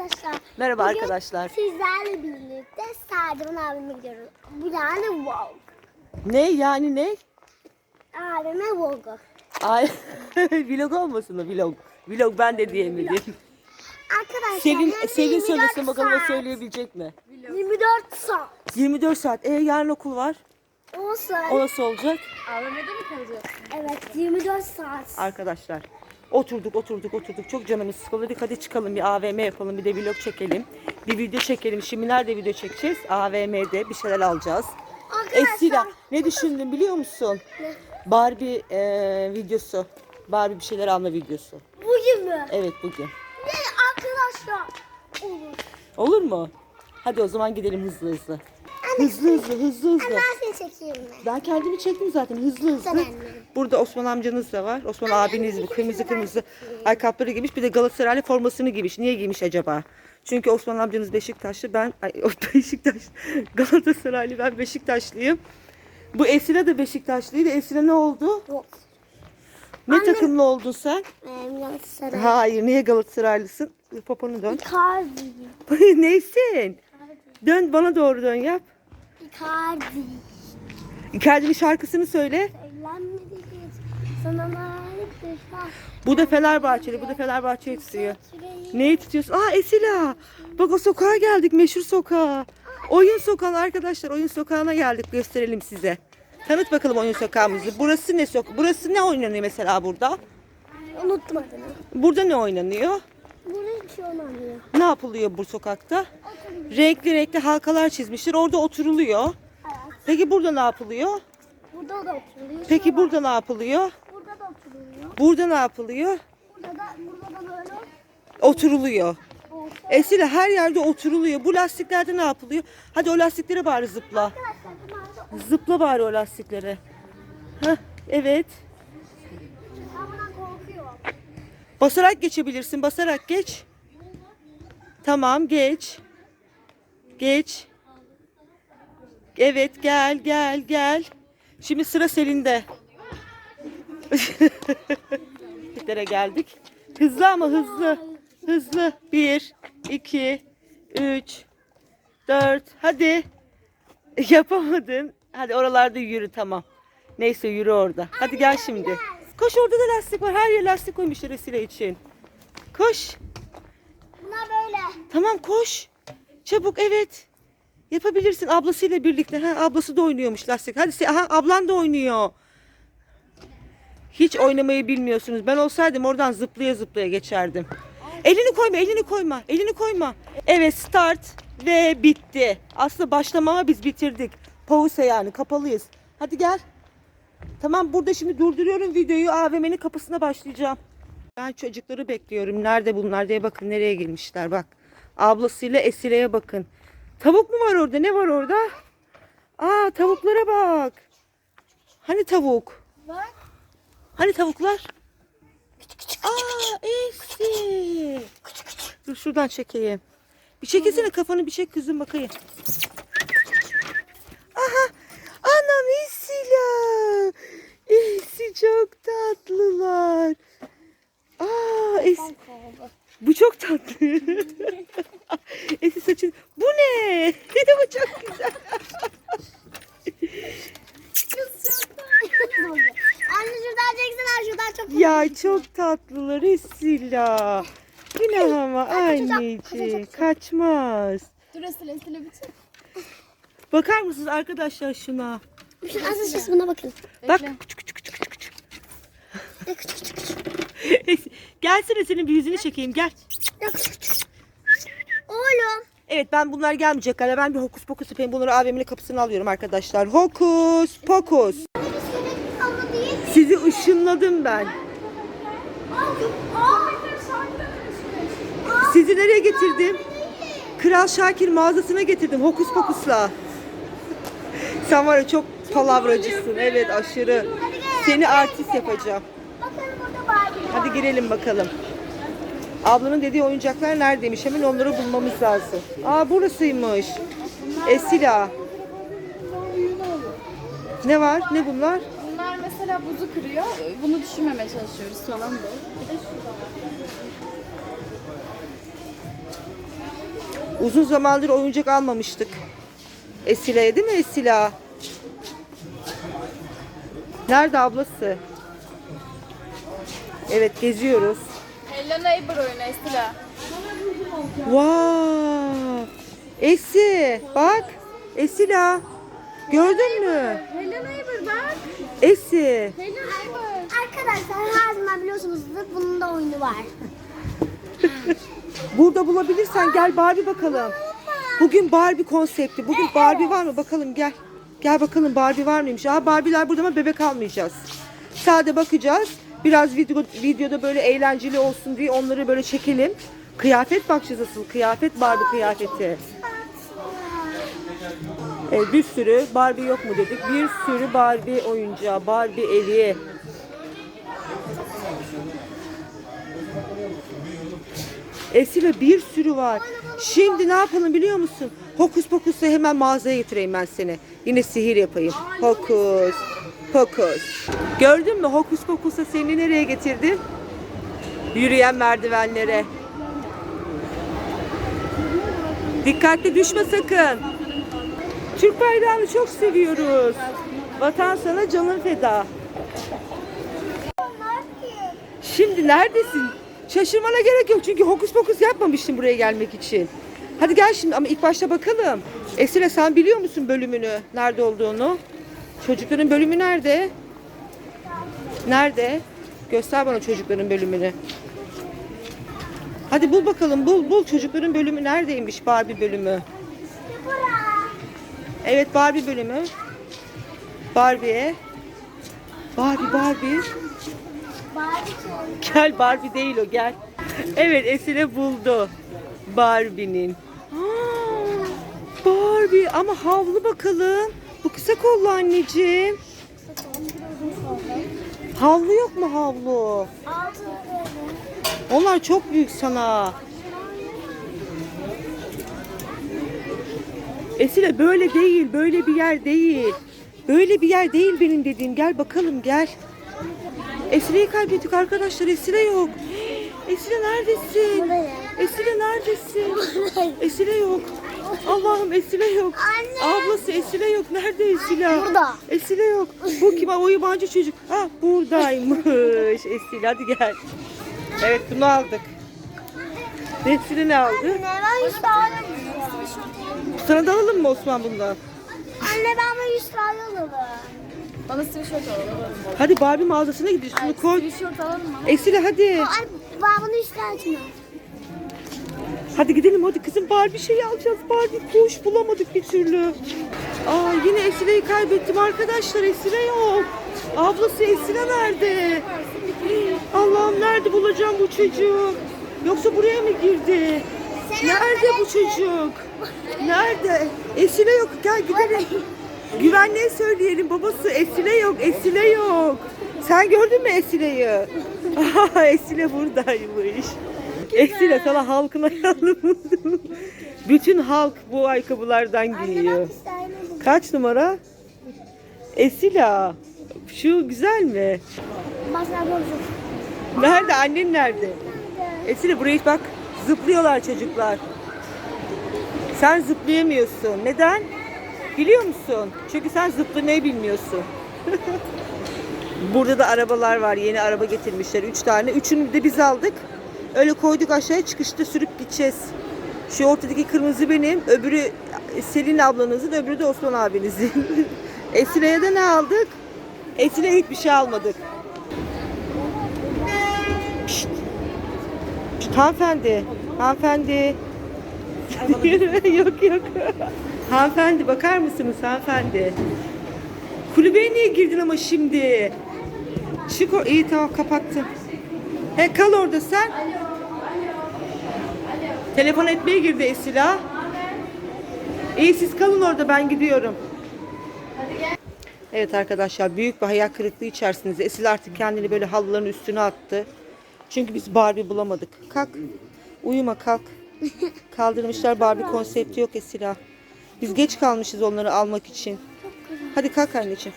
arkadaşlar. Merhaba Bugün arkadaşlar. Sizlerle birlikte Serdivan abime gidiyoruz. Bu yani vlog. Ne yani ne? Abime vlogu. Ay vlog olmasın mı vlog? Vlog ben de diyemedim. Arkadaşlar Selin 24 söylesin bakalım o saat. söyleyebilecek mi? 24 saat. 24 saat. E yarın okul var. Olsun. O nasıl olacak? AVM'de mi kalacaksın? Evet 24 saat. Arkadaşlar oturduk oturduk oturduk çok canımız sıkıldı. Dedik hadi çıkalım bir AVM yapalım bir de vlog çekelim. Bir video çekelim. Şimdi nerede video çekeceğiz? AVM'de bir şeyler alacağız. Esila ne düşündüm biliyor musun? Ne? Barbie e, videosu. Barbie bir şeyler alma videosu. bugün mü? Evet bugün. Ne arkadaşlar? Olur. Olur mu? Hadi o zaman gidelim hızlı hızlı. Hızlı hızlı hızlı hızlı. Ben seni çekeyim mi? Ben kendimi çektim zaten hızlı hızlı. Sen anne. Burada Osman amcanız da var. Osman abiniz bu kırmızı kırmızı ayakkabıları giymiş. Bir de Galatasaraylı formasını giymiş. Niye giymiş acaba? Çünkü Osman amcanız Beşiktaşlı. Ben ay, o Beşiktaş Galatasaraylı ben Beşiktaşlıyım. Bu Esile de Beşiktaşlıydı. Esile ne oldu? Yok. Ne Annem- takımlı oldun sen? Benim Galatasaray. Hayır, niye Galatasaraylısın? Poponu dön. Icardi. Neysin? Dön bana doğru dön yap. Icardi. Icardi'nin şarkısını söyle. Evlenmedik hiç. Sana layık bir şarkı. Bu da Fenerbahçeli, bu da Fenerbahçe'yi tutuyor. Neyi tutuyorsun? Aa Esila. Bak o sokağa geldik, meşhur sokağa. Oyun sokağı arkadaşlar, oyun sokağına geldik. Gösterelim size. Tanıt bakalım oyun sokağımızı. Burası ne sok? Burası ne oynanıyor mesela burada? Unuttum adını. Burada ne oynanıyor? Şey. Ne yapılıyor bu sokakta? Renkli renkli halkalar çizmişler. Orada oturuluyor. Evet. Peki burada ne yapılıyor? Burada da oturuyor. Peki Şurada. burada ne yapılıyor? Burada da oturuyor. Burada ne yapılıyor? Burada da burada da böyle Oturuluyor. Esile her yerde oturuluyor. Bu lastiklerde ne yapılıyor? Hadi o lastiklere bari zıpla. Zıpla bari o lastiklere. Heh, evet. Basarak geçebilirsin. Basarak geç. Tamam geç. Geç. Evet gel gel gel. Şimdi sıra Selin'de. Bitlere geldik. Hızlı ama hızlı. Hızlı. Bir, iki, üç, dört. Hadi. Yapamadın. Hadi oralarda yürü tamam. Neyse yürü orada. Hadi gel şimdi. Koş orada da lastik var. Her yer lastik koymuşlar Esile için. Koş. Tamam koş. Çabuk evet. Yapabilirsin ablasıyla birlikte. Ha, ablası da oynuyormuş lastik. Hadi se- aha, ablan da oynuyor. Hiç oynamayı bilmiyorsunuz. Ben olsaydım oradan zıplaya zıplaya geçerdim. Elini koyma, elini koyma, elini koyma. Evet start ve bitti. Aslında başlama ama biz bitirdik. Pause yani kapalıyız. Hadi gel. Tamam burada şimdi durduruyorum videoyu. AVM'nin kapısına başlayacağım. Ben çocukları bekliyorum. Nerede bunlar diye bakın nereye girmişler bak. Ablasıyla Esile'ye bakın. Tavuk mu var orada? Ne var orada? Aa tavuklara bak. Hani tavuk? Bak. Hani tavuklar? Aa Esi. Dur şuradan çekeyim. Bir çekilsene kafanı bir çek kızım bakayım. Aha anam Esila. Esi çok tatlılar. Aa Esi. Bu çok tatlı. Saçın. Bu ne? Bu çok güzel. Anne şuradan çeksene şuradan çok Ya çok tatlılar Esila. Günah ama anneciğim. Kaçmaz. Dur Esile Esile bitir. Bakar mısınız arkadaşlar şuna? Şu ses buna bakın. Bak Bekle. küçük küçük küçük küçük. Küçük küçük küçük. Gelsene senin bir yüzünü çekeyim gel. Ne küçük küçük. Oğlum. Evet ben bunlar gelmeyecek galiba. Ben bir hokus pokus yapayım. Bunları AVM'nin kapısına alıyorum arkadaşlar. Hokus pokus. Sizi ışınladım ben. Sizi nereye getirdim? Kral Şakir mağazasına getirdim hokus pokusla. Sen var ya çok palavracısın. Evet aşırı. Seni artist yapacağım. Hadi girelim bakalım. Ablanın dediği oyuncaklar neredeymiş? Hemen onları bulmamız lazım. Aa burasıymış. Esila. Ne var? Ne bunlar? Bunlar mesela buzu kırıyor. Bunu düşünmemeye çalışıyoruz falan da. Uzun zamandır oyuncak almamıştık. Esile'ye değil mi Esila? Nerede ablası? Evet geziyoruz. Hello Neighbor oyunu Estila. Wow. Esi bak. Esila. Gördün mü? Hello Neighbor bak. Esi. Hello Neighbor. Arkadaşlar her zaman biliyorsunuzdur bunun da oyunu var. Burada bulabilirsen gel Barbie bakalım. Bugün Barbie konsepti. Bugün Barbie var mı bakalım gel. Gel bakalım Barbie var mıymış. Aa Barbie'ler burada ama bebek almayacağız. Sade bakacağız. Biraz video, videoda böyle eğlenceli olsun diye onları böyle çekelim. Kıyafet bakacağız asıl. Kıyafet Barbie kıyafeti. Evet, bir sürü Barbie yok mu dedik. Bir sürü Barbie oyuncağı, Barbie evi. Esile bir sürü var. Şimdi ne yapalım biliyor musun? Hokus pokusla hemen mağazaya götüreyim ben seni. Yine sihir yapayım. Hokus pokus. Gördün mü hokus pokusla seni nereye getirdim? Yürüyen merdivenlere. Dikkatli düşme sakın. Türk bayrağını çok seviyoruz. Vatan sana canın feda. Şimdi neredesin? Şaşırmana gerek yok çünkü hokus pokus yapmamıştım buraya gelmek için. Hadi gel şimdi ama ilk başta bakalım. Esile sen biliyor musun bölümünü? Nerede olduğunu? Çocukların bölümü nerede? Nerede? Göster bana çocukların bölümünü. Hadi bul bakalım bul bul çocukların bölümü neredeymiş Barbie bölümü? Evet Barbie bölümü. Barbie'ye. Barbie Barbie. Gel Barbie değil o gel. Evet Esile buldu. Barbie'nin. Barbie ama havlu bakalım. Bu kısa kollu anneciğim. Havlu yok mu havlu? Onlar çok büyük sana. Esile böyle değil, böyle bir yer değil. Böyle bir yer değil benim dediğim. Gel bakalım gel. Esile'yi kaybettik arkadaşlar. Esile yok. Esile neredesin? Esile neredesin? Esile yok. Allah'ım Esile yok. Anne. Ablası Esile yok. Nerede Esile? Burada. Esile yok. Bu kim? O yabancı çocuk. Ha buradaymış. Esile hadi gel. Evet bunu aldık. Esile ne aldı? Anne ben 100 tane Sana da alalım mı Osman bundan? Anne ben bunu 100 tane alalım. Bana sweatshirt alalım. Hadi Barbie mağazasına gidiyoruz. Şunu koy. Sweatshirt alalım mı? Esile hadi. Ay ben bunu 100 tane açmıyorum. Hadi gidelim hadi kızım Barbie şeyi alacağız. Barbie koş bulamadık bir türlü. Aa yine Esile'yi kaybettim arkadaşlar. Esile yok. Ablası Esile nerede? Allah'ım nerede bulacağım bu çocuğu? Yoksa buraya mı girdi? Nerede bu çocuk? Nerede? Esile yok. Gel gidelim. Güvenliğe söyleyelim babası. Esile yok. Esile yok. Sen gördün mü Esile'yi? Esile buradaymış. Esile sana halkın ayağını buldum. Bütün halk bu ayakkabılardan giyiyor. 100 tane alalım. Kaç numara? Esila. Şu güzel mi? Nerede? Annen nerede? Esile buraya bak. Zıplıyorlar çocuklar. Sen zıplayamıyorsun. Neden? Biliyor musun? Çünkü sen zıplamayı bilmiyorsun. Burada da arabalar var. Yeni araba getirmişler. Üç tane. Üçünü de biz aldık. Öyle koyduk aşağıya çıkışta sürüp gideceğiz. Şu ortadaki kırmızı benim. Öbürü Selin ablanızın. Öbürü de Osman abinizin. Esile'ye de ne aldık? Esile'ye hiçbir şey almadık. Pişt. Pişt, hanımefendi. Hanımefendi. yok yok. hanımefendi bakar mısınız hanımefendi? Kulübeye niye girdin ama şimdi? Çık o. İyi tamam kapattım. He kal orada sen. Telefon etmeye girdi Esila. İyi siz kalın orada ben gidiyorum. Evet arkadaşlar büyük bir hayal kırıklığı içerisindeyiz. Esila artık kendini böyle halıların üstüne attı. Çünkü biz Barbie bulamadık. Kalk. Uyuma kalk. Kaldırmışlar Barbie konsepti yok Esila. Biz geç kalmışız onları almak için. Hadi kalk anneciğim.